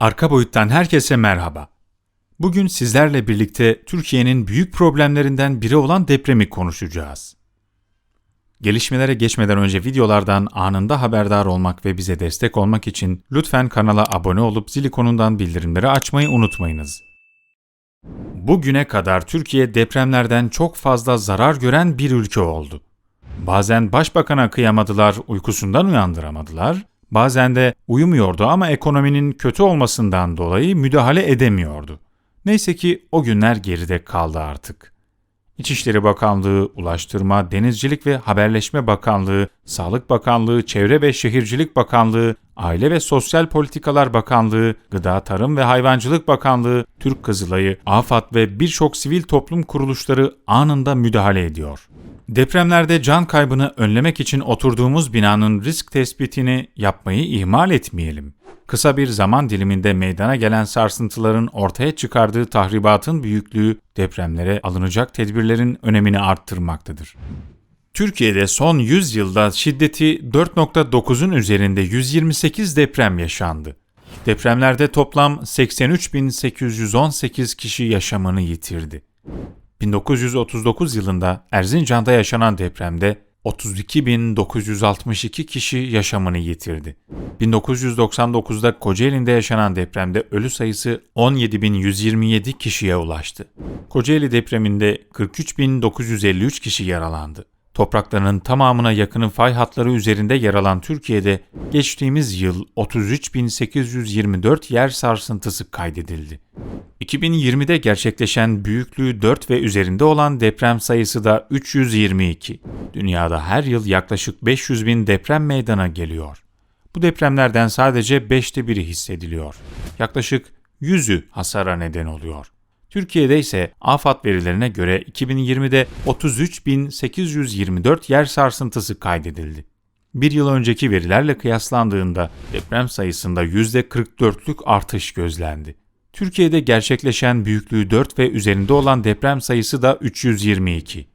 Arka boyuttan herkese merhaba. Bugün sizlerle birlikte Türkiye'nin büyük problemlerinden biri olan depremi konuşacağız. Gelişmelere geçmeden önce videolardan anında haberdar olmak ve bize destek olmak için lütfen kanala abone olup zil ikonundan bildirimleri açmayı unutmayınız. Bugüne kadar Türkiye depremlerden çok fazla zarar gören bir ülke oldu. Bazen başbakana kıyamadılar, uykusundan uyandıramadılar. Bazen de uyumuyordu ama ekonominin kötü olmasından dolayı müdahale edemiyordu. Neyse ki o günler geride kaldı artık. İçişleri Bakanlığı, Ulaştırma, Denizcilik ve Haberleşme Bakanlığı, Sağlık Bakanlığı, Çevre ve Şehircilik Bakanlığı, Aile ve Sosyal Politikalar Bakanlığı, Gıda, Tarım ve Hayvancılık Bakanlığı, Türk Kızılayı, AFAD ve birçok sivil toplum kuruluşları anında müdahale ediyor. Depremlerde can kaybını önlemek için oturduğumuz binanın risk tespitini yapmayı ihmal etmeyelim. Kısa bir zaman diliminde meydana gelen sarsıntıların ortaya çıkardığı tahribatın büyüklüğü depremlere alınacak tedbirlerin önemini arttırmaktadır. Türkiye'de son 100 yılda şiddeti 4.9'un üzerinde 128 deprem yaşandı. Depremlerde toplam 83.818 kişi yaşamını yitirdi. 1939 yılında Erzincan'da yaşanan depremde 32.962 kişi yaşamını yitirdi. 1999'da Kocaeli'nde yaşanan depremde ölü sayısı 17.127 kişiye ulaştı. Kocaeli depreminde 43.953 kişi yaralandı. Topraklarının tamamına yakının fay hatları üzerinde yer alan Türkiye'de geçtiğimiz yıl 33.824 yer sarsıntısı kaydedildi. 2020'de gerçekleşen büyüklüğü 4 ve üzerinde olan deprem sayısı da 322. Dünyada her yıl yaklaşık 500 bin deprem meydana geliyor. Bu depremlerden sadece 5'te biri hissediliyor. Yaklaşık 100'ü hasara neden oluyor. Türkiye'de ise AFAD verilerine göre 2020'de 33.824 yer sarsıntısı kaydedildi. Bir yıl önceki verilerle kıyaslandığında deprem sayısında %44'lük artış gözlendi. Türkiye'de gerçekleşen büyüklüğü 4 ve üzerinde olan deprem sayısı da 322.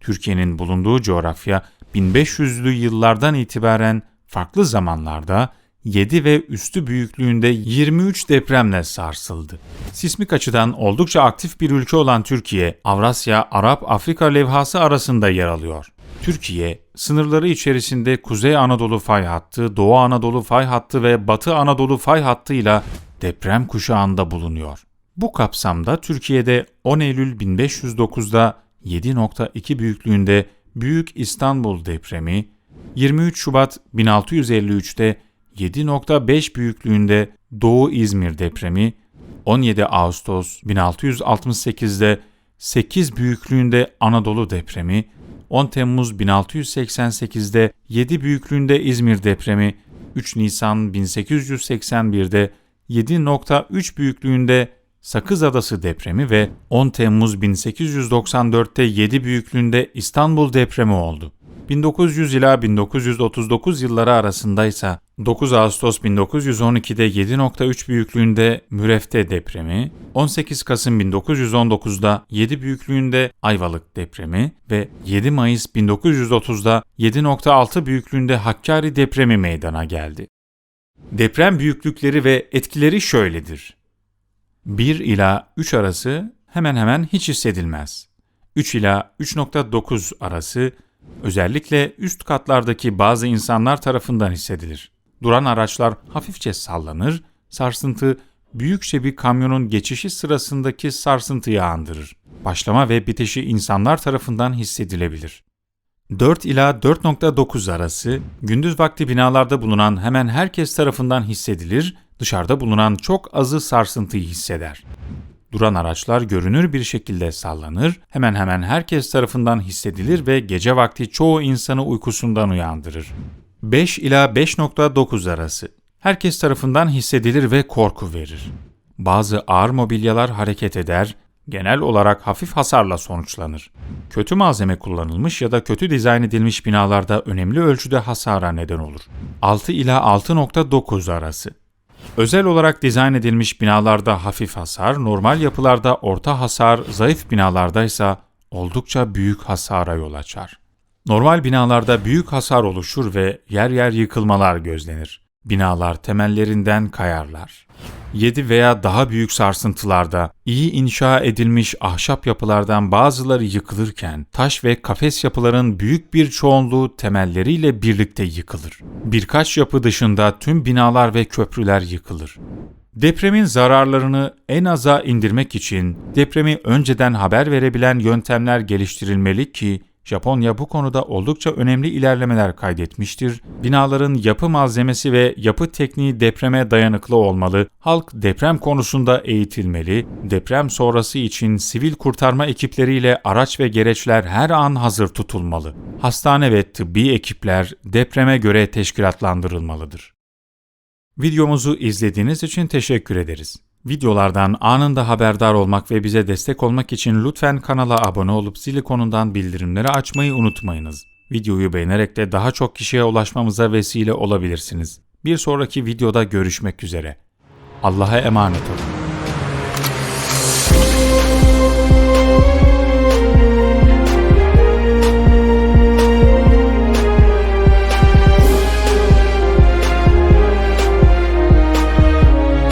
Türkiye'nin bulunduğu coğrafya 1500'lü yıllardan itibaren farklı zamanlarda 7 ve üstü büyüklüğünde 23 depremle sarsıldı. Sismik açıdan oldukça aktif bir ülke olan Türkiye, Avrasya, Arap, Afrika levhası arasında yer alıyor. Türkiye, sınırları içerisinde Kuzey Anadolu fay hattı, Doğu Anadolu fay hattı ve Batı Anadolu fay hattıyla deprem kuşağında bulunuyor. Bu kapsamda Türkiye'de 10 Eylül 1509'da 7.2 büyüklüğünde Büyük İstanbul depremi, 23 Şubat 1653'te 7.5 büyüklüğünde Doğu İzmir depremi, 17 Ağustos 1668'de 8 büyüklüğünde Anadolu depremi, 10 Temmuz 1688'de 7 büyüklüğünde İzmir depremi, 3 Nisan 1881'de 7.3 büyüklüğünde Sakız Adası depremi ve 10 Temmuz 1894'te 7 büyüklüğünde İstanbul depremi oldu. 1900 ila 1939 yılları arasında ise 9 Ağustos 1912'de 7.3 büyüklüğünde Mürefte depremi, 18 Kasım 1919'da 7 büyüklüğünde Ayvalık depremi ve 7 Mayıs 1930'da 7.6 büyüklüğünde Hakkari depremi meydana geldi. Deprem büyüklükleri ve etkileri şöyledir. 1 ila 3 arası hemen hemen hiç hissedilmez. 3 ila 3.9 arası özellikle üst katlardaki bazı insanlar tarafından hissedilir. Duran araçlar hafifçe sallanır, sarsıntı büyükçe bir kamyonun geçişi sırasındaki sarsıntıyı andırır. Başlama ve bitişi insanlar tarafından hissedilebilir. 4 ila 4.9 arası gündüz vakti binalarda bulunan hemen herkes tarafından hissedilir, dışarıda bulunan çok azı sarsıntıyı hisseder. Duran araçlar görünür bir şekilde sallanır, hemen hemen herkes tarafından hissedilir ve gece vakti çoğu insanı uykusundan uyandırır. 5 ila 5.9 arası herkes tarafından hissedilir ve korku verir. Bazı ağır mobilyalar hareket eder, genel olarak hafif hasarla sonuçlanır. Kötü malzeme kullanılmış ya da kötü dizayn edilmiş binalarda önemli ölçüde hasara neden olur. 6 ila 6.9 arası Özel olarak dizayn edilmiş binalarda hafif hasar, normal yapılarda orta hasar, zayıf binalarda ise oldukça büyük hasara yol açar. Normal binalarda büyük hasar oluşur ve yer yer yıkılmalar gözlenir. binalar temellerinden kayarlar. 7 veya daha büyük sarsıntılarda iyi inşa edilmiş ahşap yapılardan bazıları yıkılırken taş ve kafes yapıların büyük bir çoğunluğu temelleriyle birlikte yıkılır. Birkaç yapı dışında tüm binalar ve köprüler yıkılır. Depremin zararlarını en aza indirmek için depremi önceden haber verebilen yöntemler geliştirilmeli ki Japonya bu konuda oldukça önemli ilerlemeler kaydetmiştir. Binaların yapı malzemesi ve yapı tekniği depreme dayanıklı olmalı, halk deprem konusunda eğitilmeli, deprem sonrası için sivil kurtarma ekipleriyle araç ve gereçler her an hazır tutulmalı. Hastane ve tıbbi ekipler depreme göre teşkilatlandırılmalıdır. Videomuzu izlediğiniz için teşekkür ederiz. Videolardan anında haberdar olmak ve bize destek olmak için lütfen kanala abone olup zil ikonundan bildirimleri açmayı unutmayınız. Videoyu beğenerek de daha çok kişiye ulaşmamıza vesile olabilirsiniz. Bir sonraki videoda görüşmek üzere. Allah'a emanet olun.